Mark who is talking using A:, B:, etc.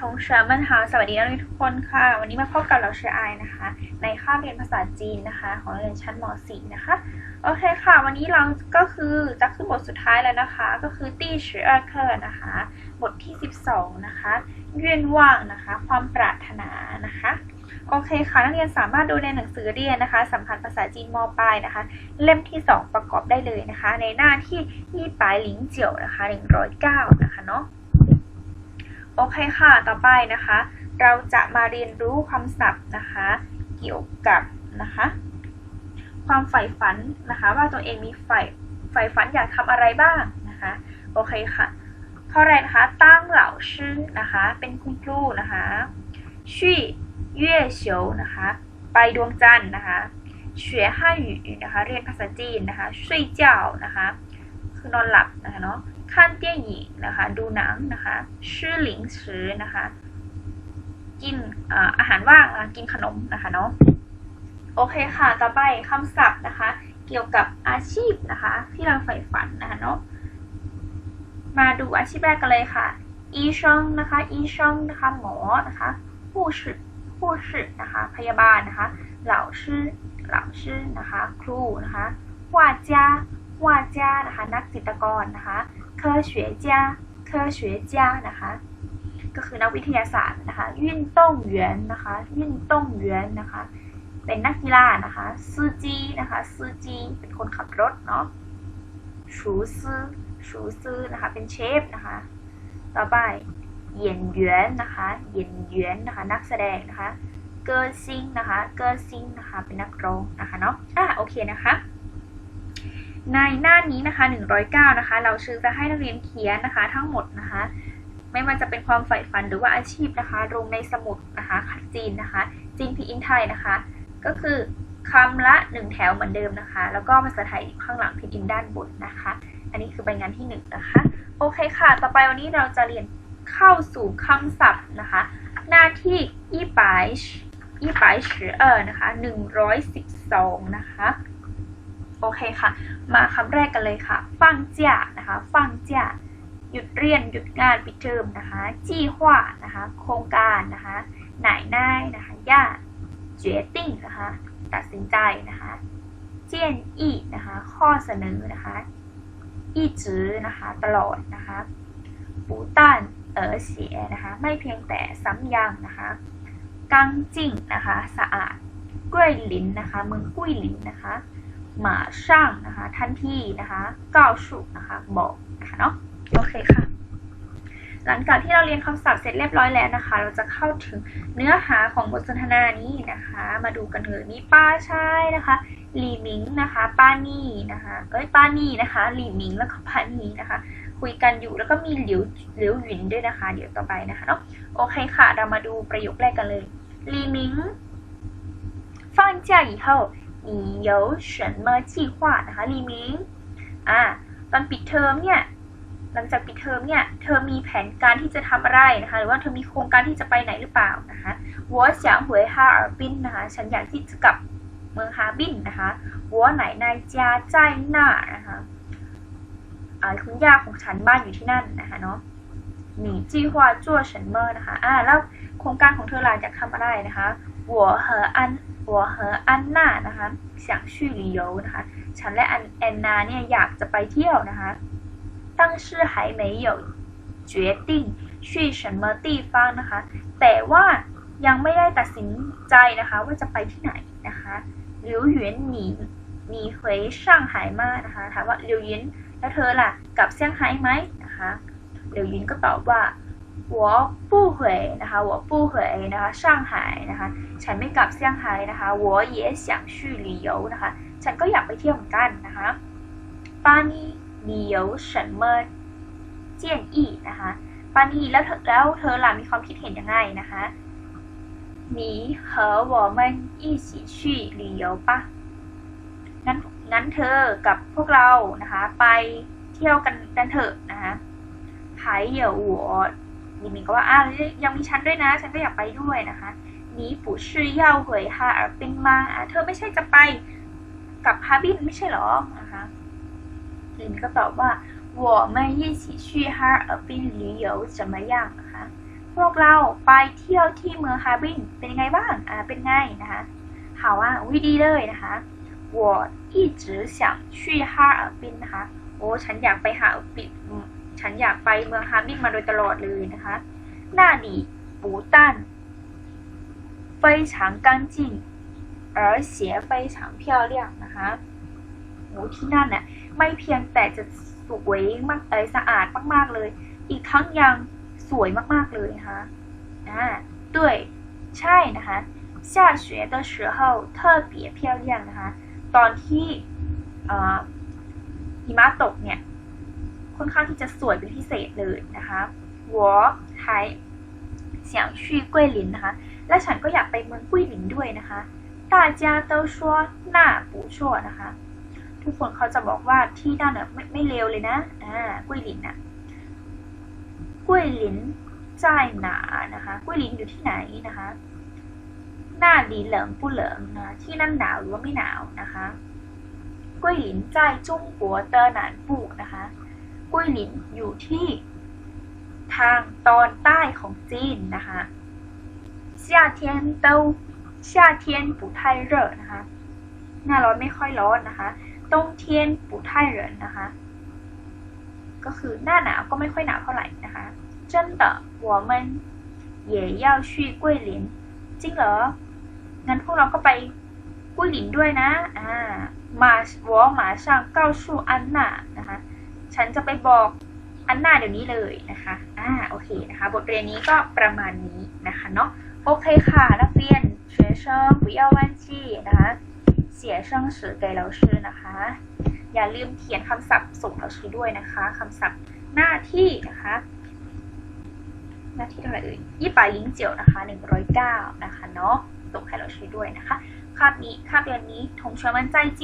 A: ทงเฉิมันฮาสวัสดีนักเรียนทุกคนค่ะ วันนี้มาพบกับเราเชอไอนะคะ ในคาบเรียนภาษาจีนนะคะ ของเรียนชั้นม .4 นะคะ โอเคค่ะ วันนี้เราก็คือจะขึ้นบทสุดท้ายแล้วนะคะ ก็คือตี้ชือเอเคอร์นะคะ บทที่ 12 นะคะเยื่นว่างนะคะ ความปรารถนานะคะ โอเคค่ะ นักเรียนสามารถดูในหนังสือเรียนนะคะ สัมพันธ์ภาษาจีนมปลายนะคะ เล่มที่ 2 ประกอบได้เลยนะคะ ในหน้าที่ยี่ปลายหลิงเจียวนะคะ109นะคะเนาะ โอเคค่ะ ต่อไปนะคะ เราจะมาเรียนรู้คำศัพท์นะคะ เกี่ยวกับนะคะ ความใฝ่ฝันนะคะ ว่าตัวเองมีใฝ่ใฝ่ฝันอยากทำอะไรบ้างนะคะ โอเคค่ะ ข้อแรกนะคะตั้งเหล่าชื่อนะคะ เป็นคุณครูนะคะชี่เย่เฉียวนะคะ ไปดวงจันทร์นะคะเฉวยห้าหยู่นะคะ เรียนภาษาจีนนะคะช่เจ้านะคะ คือนอนหลับนะคะเนาะ ขั้นเตี้ยหญิงนะคะ ดูหนังนะคะชื่อหลิงซื้อนะคะ กินอาหารว่างกินขนมนะคะเนาะ โอเคค่ะ ต่อไปคำศัพท์นะคะ เกี่ยวกับอาชีพนะคะ ที่เราใฝ่ฝันนะคะเนาะ มาดูอาชีพแรกกันเลยค่ะอีช่องนะคะอีช่องนะคะ หมอนะคะผู้ชื่อผู้ชื่อนะคะ พยาบาลนะคะ เหล่าชื่อเหล่าชื่อนะคะ ครูนะคะวาดจ้าวาจ้านะคะ นักจิตกรนะคะ 科学家科学家นะคะ ก็คือนักวิทยาศาสตร์นะคะยุ่นต้งเหวียนนะคะยุ่นต้งเหวียนนะคะ เป็นนักกีฬานะคะซูจีนะคะซูจีเป็นคนขับรถเนาะชูซื่อชูซื่อนะคะ เป็นเชฟนะคะ ต่อไปเหยียนเหวียนนะคะเหยียนเหวียนนะคะ นักแสดงนะคะ เกอร์ซิงนะคะ เกอร์ซิงนะคะ เป็นนักร้องนะคะเนาะ อ่ะโอเคนะคะ ในหน้านี้นะคะ 109 นะคะ เราชื่อจะให้นักเรียนเขียนนะคะ ทั้งหมดนะคะ ไม่ว่าจะเป็นความใฝ่ฝันหรือว่าอาชีพนะคะลงในสมุดนะคะจีนนะคะจีนพีอินไทยนะคะ ก็คือคำละหนึ่งแถวเหมือนเดิมนะคะ แล้วก็ภาษาไทยข้างหลังพิมพ์อินด้านบนนะคะ อันนี้คือใบงานที่หนึ่งนะคะ โอเคค่ะ ต่อไปวันนี้เราจะเรียนเข้าสู่คำศัพท์นะคะ หน้าที่ยี่ปายยี่ปายเออนะคะหนึ่งร้อยสิบสองนะคะ โอเคค่ะ มาคำแรกกันเลยค่ะ ฟังเจ้านะคะ ฟังเจ้าหยุดเรียนหยุดงานปิดเทอมนะคะ จี้หว่านะคะ โครงการนะคะหน่ายนายนะคะย่าเจ๋ติ้งนะคะ ตัดสินใจนะคะ เจียนอี้นะคะ ข้อเสนอนะคะอี้จื้อนะคะ ตลอดนะคะปูต้านเอ๋อเสียนะคะ ไม่เพียงแต่ซ้ำยังนะคะกังจิ้งนะคะ สะอาดกล้วยหลินนะคะ เมืองกุ้ยหลินนะคะ หมาช่างนะคะ ทันทีนะคะก้าวสุนะคะ บอกนะคะเนาะ โอเคค่ะ หลังจากที่เราเรียนคำศัพท์เสร็จเรียบร้อยแล้วนะคะ เราจะเข้าถึงเนื้อหาของบทสนทนานี้นะคะ มาดูกันเลยมีป้าชายนะคะหลีหมิงนะคะ ป้านี่นะคะ เอ้ย ป้านี่นะคะหลีหมิงแล้วก็ป้านี่นะคะ คุยกันอยู่แล้วก็มีหลิวหลิวหยินด้วยนะคะ เดี๋ยวต่อไปนะคะเนาะ โอเคค่ะ เรามาดูประโยคแรกกันเลยหลีหมิง放假以后 你有什么计划นะคะหลีหมิง อ่า ตอนปิดเทอมเนี่ย หลังจากปิดเทอมเนี่ย เธอมีแผนการที่จะทำอะไรนะคะ หรือว่าเธอมีโครงการที่จะไปไหนหรือเปล่านะคะ我想回哈尔滨นะคะ ฉันอยากที่จะกลับเมืองฮาร์บินนะคะ我奶奶家在那儿นะคะอ่าคุณย่าของฉันบ้านอยู่ที่นั่นนะคะเนาะ 你计划做什么นะคะ อ่า แล้วโครงการของเธอล่ะอยากทำอะไรนะคะ我和安我和安娜นะคะ想去旅游นะคะ ฉันและอันแอนนาเนี่ยอยากจะไปเที่ยวนะคะ但是还没有决定去什么地方นะคะ แต่ว่ายังไม่ได้ตัดสินใจนะคะ ว่าจะไปที่ไหนนะคะหลิวหยวนหนีหนี回上海มานะคะถามว่าหลิวหยวนแล้วเธอล่ะกลับเซี่ยงไฮ้ไหมนะคะ หลิวหยวนก็ตอบว่า我不回นะคะ我不回นะคะ上海นะคะ ฉันไม่กลับเซี่ยงไฮ้นะคะ我也想去旅游นะคะ ฉันก็อยากไปเที่ยวเหมือนกันนะคะป้านี่你有什么建议นะคะป้านี่แล้วเธอแล้วเธอล่ะมีความคิดเห็นยังไงนะคะ你和我们一起去旅游吧งั้นงั้นเธอกับพวกเรานะคะ ไปเที่ยวกันกันเถอะนะคะ 还有我ลิมิงก็ว่าอ้าวยังมีฉันด้วยนะ ฉันก็อยากไปด้วยนะคะ你不是要回哈尔滨吗อ่ะเธอไม่ใช่จะไปกับฮาร์บินไม่ใช่หรอนะคะลินก็ตอบว่า我们一起去哈尔滨旅游怎么样นะคะ พ วกเราไปเที่ยวที่เมืองฮาร์บินเป็นยังไงบ้างอ่าเป็นไงนะคะถามว่าวิดีเลยนะคะ我一直想去哈尔滨นะคะโอ้ฉันอยากไปฮาร์บินอืม ฉันอยากไปเมืองฮาร์บินมาโดยตลอดเลยนะคะ那里不但非常干净而且非常漂亮นะคะโอ้ที่นั่นน่ะไม่เพียงแต่จะสวยมากเอยสะอาดมากๆเลย อีกทั้งยังสวยมากๆเลยนะคะอ่า对ใช่นะคะ下雪的时候特别漂亮นะคะ ตอนที่เอ่อหิมะตกเนี่ย ค่อนข้างที่จะสวยเป็นพิเศษเลยนะคะ我还想去桂林นะคะ และฉันก็อยากไปเมืองกุ้ยหลินด้วยนะคะ大家都说那不错นะคะ ทุกคนเขาจะบอกว่าที่นั่นน่ะไม่ไม่เลวเลยนะ อ่า กุ้ยหลินน่ะ กุ้ยหลิน在哪นะคะกุ้ยหลินอยู่ที่ไหนนะคะหน้าหลีเหลิงปูเหลิงนะที่นั่นหนาวหรือว่าไม่หนาวนะคะกุ้ยหลิน在中国的南部นะคะ กุ้ยหลินอยู่ที่ทางตอนใต้ของจีนนะคะ夏天都夏天不太热นะคะ หน้าร้อนไม่ค่อยร้อนนะคะ冬天不太冷นะคะ ก็คือหน้าหนาวก็ไม่ค่อยหนาวเท่าไหร่นะคะ真的我们也要去桂林จริงเหรอ งั้นพวกเราก็ไปกุ้ยหลินด้วยนะ อ่ามา我马上告诉安娜นะคะ ฉันจะไปบอกอันนาเดี๋ยวนี้เลยนะคะ อ่า โอเคนะคะ บทเรียนนี้ก็ประมาณนี้นะคะเนาะ โอเคค่ะ นักเรียน学生不要忘记นะคะ写生词给老师นะคะ อย่าลืมเขียนคำศัพท์ส่งเราชี้ด้วยนะคะคำศัพท์หน้าที่นะคะ หน้าที่เท่าไหร่เอ่ยยี่ป่าลิงเจียวนะคะหนึ่งร้อยเก้านะคะเนาะส่งให้เราชี้ด้วยนะคะคาบนี้คาบเรียนนี้同学们再见